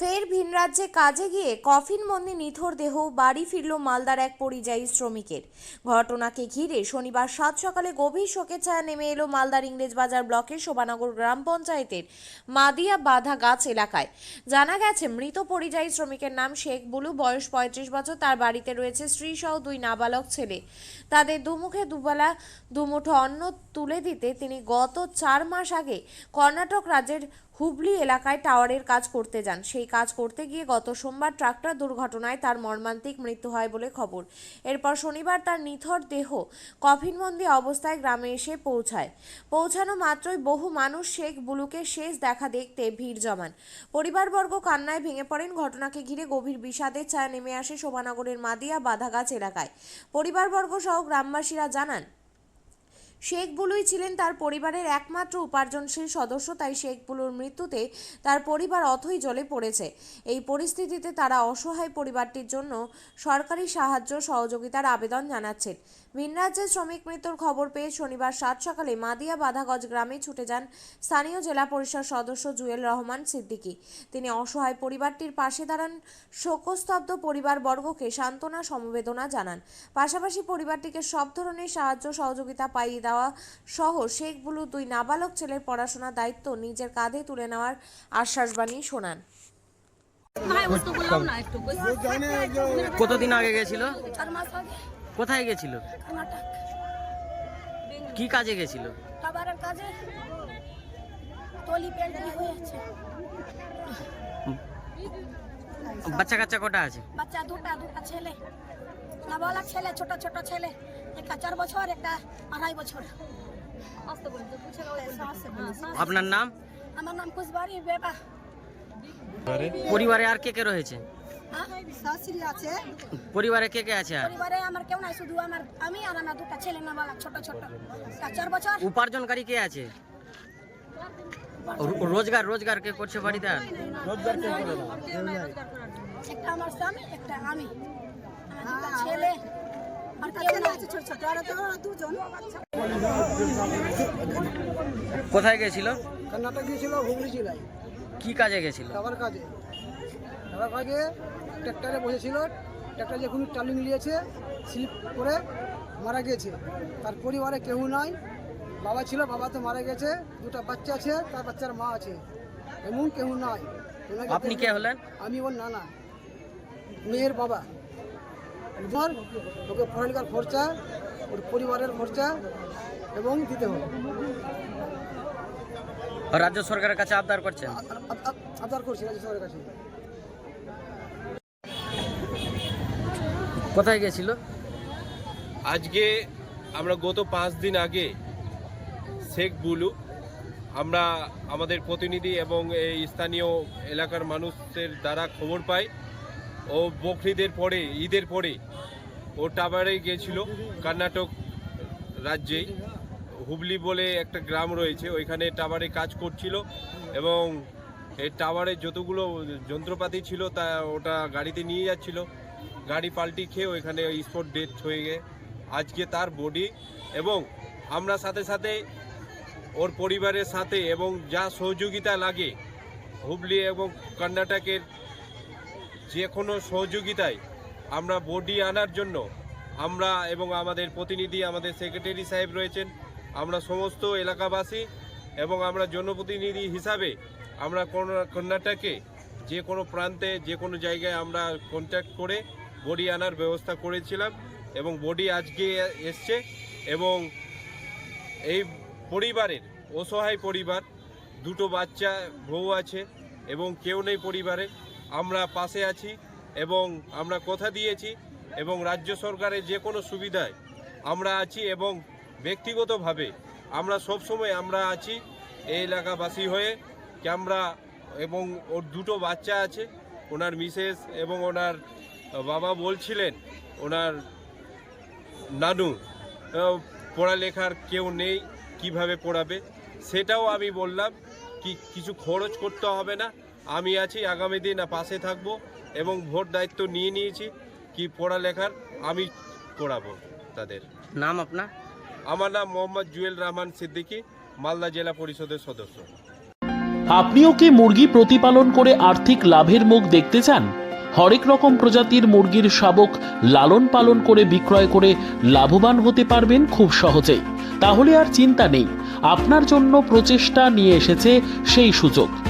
ফের ভিন রাজ্যে কাজে গিয়ে কফিন বন্দি নিথর দেহ বাড়ি ফিরল মালদার এক পরিযায়ী শ্রমিকের। ঘটনাকে ঘিরে শনিবার সাত সকালে গভীর শোকের ছায়া নেমে এলো মালদার ইংরেজবাজার ব্লকের শোভানগর গ্রাম পঞ্চায়েতের মাদিয়া বাধা গাছ এলাকায়। জানা গেছে, মৃত পরিযায়ী শ্রমিকের নাম শেখ বুলু, বয়স পঁয়ত্রিশ বছর, তার বাড়িতে রয়েছে স্ত্রী সহ দুই নাবালক ছেলে। তাদের দুমুখে দুবেলা দুমুঠো অন্ন তুলে দিতে তিনি গত চার মাস আগে কর্ণাটক রাজ্যের হুবলি এলাকায় টাওয়ারের কাজ করতে যান। সেই কাজ করতে গিয়ে গত সোমবার ট্রাক্টর দুর্ঘটনায় তার মর্মান্তিক মৃত্যু হয় বলে খবর। এরপর শনিবার তার নিথর দেহ কফিনবন্দি অবস্থায় গ্রামে এসে পৌঁছায়। পৌঁছানো মাত্রই বহু মানুষ শেখ বুলুকে শেষ দেখা দেখতে ভিড় জমান। পরিবারবর্গ কান্নায় ভেঙে পড়েন। ঘটনাকে ঘিরে গভীর বিষাদের ছায়া নেমে আসে শোভানগরের মাদিয়া বাধাগাছ এলাকায়। পরিবারবর্গ সহ গ্রামবাসীরা জানান শেখ বুলুই ছিলেন তার পরিবারের একমাত্র উপার্জনশীল সদস্য, তাই শেখ বুলুর মৃত্যুতে তার পরিবার অথই জলে পড়েছে। এই পরিস্থিতিতে তারা অসহায় পরিবারটির জন্য সরকারি সাহায্য সহযোগিতার আবেদন জানাচ্ছেন। ভিন রাজ্যের শ্রমিক মৃত্যুর খবর পেয়ে শনিবার সাত সকালে মাদিয়া বাধাগজ গ্রামে ছুটে যান স্থানীয় জেলা পরিষদ সদস্য জুয়েল রহমান সিদ্দিকী। তিনি অসহায় পরিবারটির পাশে দাঁড়ান, শোকস্তব্ধ পরিবারবর্গকে সান্ত্বনা সমবেদনা জানান। পাশাপাশি পরিবারটিকে সব ধরনের সাহায্য সহযোগিতা পাইয়ে দেওয়া সহ শেখ বুলু দুই নাবালক ছেলের পড়াশোনার দায়িত্ব নিজের কাঁধে তুলে নেওয়ার আশ্বাস বাণী শোনান। কতদিন আগে গেছিল? কোথায় গেছিল? কি কাজে গেছিল? বাচ্চা কাচ্চা কটা আছে? বাচ্চা দুটা দুটা ছেলে। না ছেলে ছোট ছোট ছেলে। একটা চার বছর একটা আড়াই বছর। আপনার নাম? আমার নাম কুশবাড়ি বেবা। পরিবারে? আর কে কে রয়েছে? শাশুড়ি আছে। পরিবারে কে কে আছে পরিবারে আমার কেউ নাই শুধু আমার আমি আর আমার দুটা ছেলে নাবালক ছোট ছোট। চার বছর। উপার্জনকারী কে আছে? রোজগার রোজগার কে করছে বাড়িতে আর? একটা আমার স্বামী একটা আমি। আমার ছেলে। আর কেউ নাই ছোট ছোট। আর তো দুজন। কোথায় গেছিল? কর্ণাটক গিয়েছিল হুগলি জেলায়। কি কাজে গেছিল? খাবার কাজে। খাবার কাজে ট্র্যাক্টরে বসেছিল। ট্র্যাক্টর যখন টালি নিয়েছে স্লিপ করে মারা গেছে। তার পরিবারে কেউ নাই। বাবা ছিল বাবা তো মারা গেছে। দুটো বাচ্চা আছে তার বাচ্চার মা আছে। এমন কেউ নাই। আপনি কে হলেন? আমি ওর নানা। মেয়ের বাবা। ধর ওকে পড়ালেখার খরচা ওর পরিবারের খরচা এবং দিতে হবে। রাজ্য সরকারের কাছে আবদার করছেন? আ- আবদার করছি রাজ্য সরকারের কাছে। কোথায় গেছিল আজকে আমরা গত পাঁচ দিন আগে শেখ বুলু আমরা আমাদের প্রতিনিধি এবং এই স্থানীয় এলাকার মানুষের দ্বারা খবর পাই। ও বকরিদের পরে ঈদের পরে ও টাবারে গিয়েছিল, কর্ণাটক রাজ্যেই হুবলি বলে একটা গ্রাম রয়েছে, ওইখানে টাওয়ারে কাজ করছিল এবং এই টাওয়ারে যতগুলো যন্ত্রপাতি ছিল তা ওটা গাড়িতে নিয়ে যাচ্ছিল। গাড়ি পাল্টি খেয়ে ওইখানে স্পট ডেথ হয়ে গে আজকে তার বডি এবং আমরা সাথে সাথে ওর পরিবারের সাথে এবং যা সহযোগিতা লাগে, হুবলি এবং কর্ণাটকের যে কোনো সহযোগিতায় আমরা বডি আনার জন্য আমরা এবং আমাদের প্রতিনিধি, আমাদের সেক্রেটারি সাহেব রয়েছেন। আমরা সমস্ত এলাকাবাসী এবং আমরা জনপ্রতিনিধি হিসাবে আমরা কোন- কর্ণাটকে যে কোনো প্রান্তে, যে কোনো জায়গায় আমরা কন্ট্যাক্ট করে বডি আনার ব্যবস্থা করেছিলাম এবং বডি আজকে এসছে এবং এই পরিবারের, অসহায় পরিবার, দুটো বাচ্চা, বউ আছে এবং কেউ নেই পরিবারে। আমরা পাশে আছি। এবং আমরা কথা দিয়েছি এবং রাজ্য সরকারের যে কোনো সুবিধায় আমরা আছি এবং ব্যক্তিগতভাবে আমরা সব সময় আমরা আছি এই এলাকাবাসী হয়ে কি আমরা এবং ওর দুটো বাচ্চা আছে, ওনার মিসেস এবং ওনার বাবা বলছিলেন, ওনার নানু পড়ালেখার কেউ নেই, কীভাবে পড়াবে? সেটাও আমি বললাম, কি কিছু খরচ করতে হবে না, আমি আছি, আগামী দিন পাশে থাকব। এবং ভোট দায়িত্ব নিয়ে নিয়েছি কি পড়ালেখার আমি পড়াবো তাদের। নাম আপনার? আমার নাম মোহাম্মদ জুয়েল রহমান সিদ্দিকী মালদা জেলা পরিষদের সদস্য। আপনিও কি মুরগি প্রতিপালন করে আর্থিক লাভের মুখ দেখতে চান? হরেক রকম প্রজাতির মুরগির শাবক লালন পালন করে বিক্রয় করে লাভবান হতে পারবেন খুব সহজেই। তাহলে আর চিন্তা নেই আপনার জন্য প্রচেষ্টা নিয়ে এসেছে সেই সুযোগ।